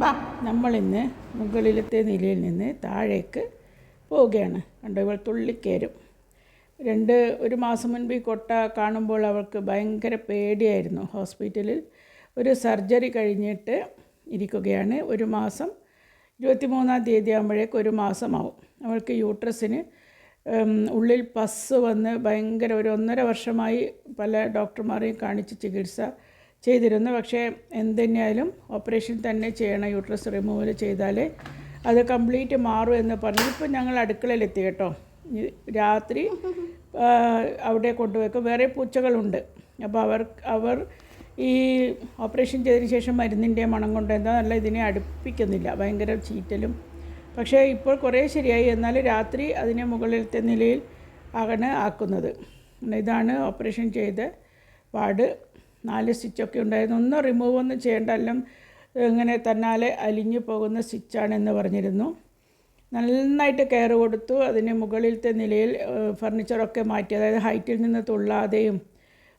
ബാ നമ്മളിന്ന് മുകളിലത്തെ നിലയിൽ നിന്ന് താഴേക്ക് പോവുകയാണ്. കണ്ടോ ഇവൾ തുള്ളിക്കയറും രണ്ട് ഒരു മാസം മുൻപ് ഈ കൊട്ട കാണുമ്പോൾ അവൾക്ക് ഭയങ്കര പേടിയായിരുന്നു. ഹോസ്പിറ്റലിൽ ഒരു സർജറി കഴിഞ്ഞിട്ട് ഇരിക്കുകയാണ്. ഒരു മാസം ഇരുപത്തി മൂന്നാം തീയതി ആകുമ്പോഴേക്ക് ഒരു മാസമാവും. അവൾക്ക് യൂട്രസിന് ഉള്ളിൽ പസ് വന്ന് ഭയങ്കര ഒരു ഒന്നര വർഷമായി പല ഡോക്ടർമാരെയും കാണിച്ച് ചികിത്സ ചെയ്തിരുന്നു. പക്ഷേ എന്തുതന്നെയായാലും ഓപ്പറേഷൻ തന്നെ ചെയ്യണം. യൂട്രസ് റിമൂവൽ ചെയ്താലേ അത് കംപ്ലീറ്റ് മാറും എന്ന് പറഞ്ഞു. ഇപ്പം ഞങ്ങൾ അടുക്കളയിലെത്തി കേട്ടോ. രാത്രി അവിടെ കൊണ്ടുവയ്ക്കും വേറെ പൂച്ചകളുണ്ട്. അപ്പോൾ അവർ അവർ ഈ ഓപ്പറേഷൻ ചെയ്തതിന് ശേഷം മരുന്നിന്റെ മണം കൊണ്ട് എന്താ നല്ല ഇതിനെ അടുപ്പിക്കുന്നില്ല. ഭയങ്കര ചീറ്റലും. പക്ഷേ ഇപ്പോൾ കുറേ ശരിയായി. എന്നാൽ രാത്രി അതിനെ മുകളിലത്തെ നിലയിൽ ആണ് ആക്കുന്നത്. ഇതാണ് ഓപ്പറേഷൻ ചെയ്ത പാട് നാല് സ്റ്റിച്ചൊക്കെ ഉണ്ടായിരുന്നു. ഒന്നും റിമൂവ് ഒന്നും ചെയ്യേണ്ട എല്ലാം ഇങ്ങനെ തന്നാലെ അലിഞ്ഞു പോകുന്ന സ്റ്റിച്ചാണെന്ന് പറഞ്ഞിരുന്നു. നന്നായിട്ട് കെയർ കൊടുത്തു. അതിന് മുകളിലത്തെ നിലയിൽ ഫർണിച്ചറൊക്കെ മാറ്റി അതായത് ഹൈറ്റിൽ നിന്ന് തുള്ളാതെയും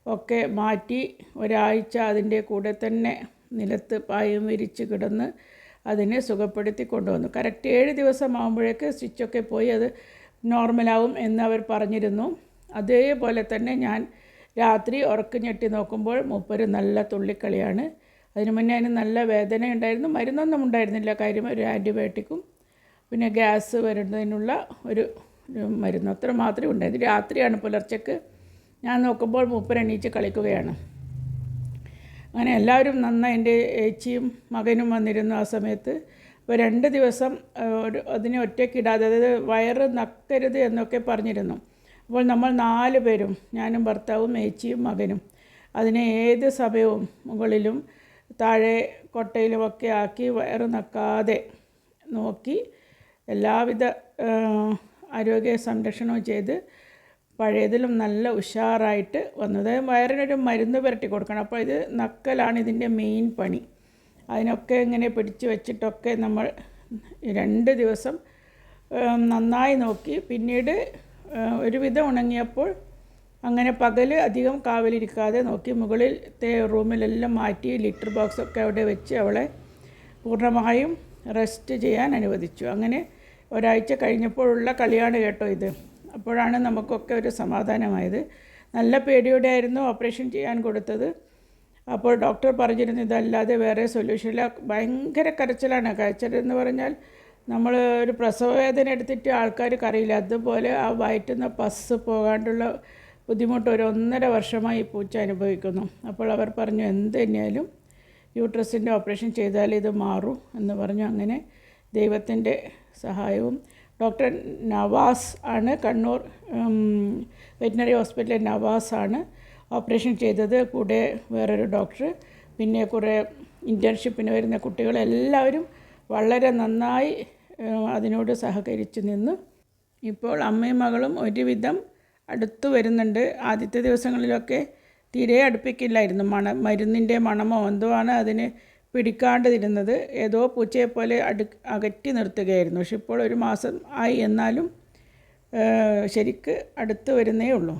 ഒക്കെ മാറ്റി ഒരാഴ്ച അതിന്റെ കൂടെ തന്നെ നിലത്ത് പായം വിരിച്ച് കിടന്ന് അതിനെ സുഖപ്പെടുത്തി കൊണ്ടുവന്നു. കറക്റ്റ് ഏഴ് ദിവസം ആകുമ്പോഴേക്ക് സ്റ്റിച്ചൊക്കെ പോയി. അത് നോർമലാവും എന്ന് അവർ പറഞ്ഞിരുന്നു. അതേപോലെ തന്നെ ഞാൻ രാത്രി ഉറക്കം ഞെട്ടി നോക്കുമ്പോൾ മൂപ്പര് നല്ല തുള്ളിക്കളിയാണ്. അതിന് മുന്നേ അതിന് നല്ല വേദന ഉണ്ടായിരുന്നു മരുന്നൊന്നും ഉണ്ടായിരുന്നില്ല. കാര്യം ഒരു ആന്റിബയോട്ടിക്കും പിന്നെ ഗ്യാസ് വരുന്നതിനുള്ള ഒരു മരുന്ന് അത്ര മാത്രമേ ഉണ്ടായിരുന്നു രാത്രിയാണ് പുലർച്ചയ്ക്ക് ഞാൻ നോക്കുമ്പോൾ മൂപ്പര് എണീച്ച് കളിക്കുകയാണ്. അങ്ങനെ എല്ലാവരും നന്നായി എന്റെ ഏച്ചിയും മകനും വന്നിരുന്നു ആ സമയത്ത്. അപ്പോൾ രണ്ട് ദിവസം ഒരു അതിനെ ഒറ്റയ്ക്കിടാതെ അതായത് വയറ് നക്കരുത് എന്നൊക്കെ പറഞ്ഞിരുന്നു. അപ്പോൾ നമ്മൾ നാല് പേരും ഞാനും ഭർത്താവും ഏച്ചിയും മകനും അതിനെ ഏത് സഭയവും മുകളിലും താഴെ കൊട്ടയിലുമൊക്കെ ആക്കി വയറു നക്കാതെ നോക്കി എല്ലാവിധ ആരോഗ്യ സംരക്ഷണവും ചെയ്ത് പഴയതിലും നല്ല ഉഷാറായിട്ട് വന്നത്. വയറിനൊരു മരുന്ന് പുരട്ടി കൊടുക്കണം. അപ്പോൾ ഇത് നക്കലാണ് ഇതിന്റെ മെയിൻ പണി. അതിനൊക്കെ ഇങ്ങനെ പിടിച്ച് വെച്ചിട്ടൊക്കെ നമ്മൾ രണ്ട് ദിവസം നന്നായി നോക്കി. പിന്നീട് ഒരുവിധം ഉണങ്ങിയപ്പോൾ അങ്ങനെ പകൽ അധികം കാവലിരിക്കാതെ നോക്കി മുകളിലത്തെ റൂമിലെല്ലാം മാറ്റി ലിറ്റർ ബോക്സൊക്കെ അവിടെ വെച്ച് അവളെ പൂർണമായും റെസ്റ്റ് ചെയ്യാൻ അനുവദിച്ചു. അങ്ങനെ ഒരാഴ്ച കഴിഞ്ഞപ്പോഴുള്ള കളിയാണ് കേട്ടോ ഇത്. അപ്പോഴാണ് നമുക്കൊക്കെ ഒരു സമാധാനമായത്. നല്ല പേടിയോടെ ആയിരുന്നു ഓപ്പറേഷൻ ചെയ്യാൻ കൊടുത്തത്. അപ്പോൾ ഡോക്ടർ പറഞ്ഞിരുന്നു ഇതല്ലാതെ വേറെ സൊല്യൂഷനില്ല. ഭയങ്കര കരച്ചിലാണ്. കരച്ചിലെന്ന് പറഞ്ഞാൽ നമ്മൾ ഒരു പ്രസവവേദന എടുത്തിട്ട് ആൾക്കാർക്ക് അറിയില്ല അതുപോലെ ആ വയറ്റുന്ന പസ് പോകാണ്ടുള്ള ബുദ്ധിമുട്ട് ഒരു ഒന്നര വർഷമായി ഈ പൂച്ച അനുഭവിക്കുന്നു. അപ്പോൾ അവർ പറഞ്ഞു എന്ത് തന്നെയാലും യൂട്രസിന്റെ ഓപ്പറേഷൻ ചെയ്താൽ ഇത് മാറും എന്ന് പറഞ്ഞു. അങ്ങനെ ദൈവത്തിന്റെ സഹായവും ഡോക്ടർ നവാസ് ആണ് കണ്ണൂർ വെറ്റിനറി ഹോസ്പിറ്റലിലെ നവാസ് ആണ് ഓപ്പറേഷൻ ചെയ്തത്. കൂടെ വേറൊരു ഡോക്ടർ പിന്നെ കുറേ ഇന്റേൺഷിപ്പിന് വരുന്ന കുട്ടികളെല്ലാവരും വളരെ നന്നായി അതിനോട് സഹകരിച്ചു നിന്നു. ഇപ്പോൾ അമ്മയും മകളും ഒരുവിധം അടുത്തു വരുന്നുണ്ട്. ആദ്യത്തെ ദിവസങ്ങളിലൊക്കെ തീരെ അടുപ്പിക്കില്ലായിരുന്നു മണ. മരുന്നിന്റെ മണമോ എന്തോ ആണ് അതിന് പിടിക്കാണ്ടിരുന്നത്. ഏതോ പൂച്ചയെപ്പോലെ അടു അകറ്റി നിർത്തുകയായിരുന്നു. പക്ഷെ ഇപ്പോൾ ഒരു മാസം ആയി എന്നാലും ശരിക്ക് അടുത്ത് വരുന്നേ ഉള്ളൂ.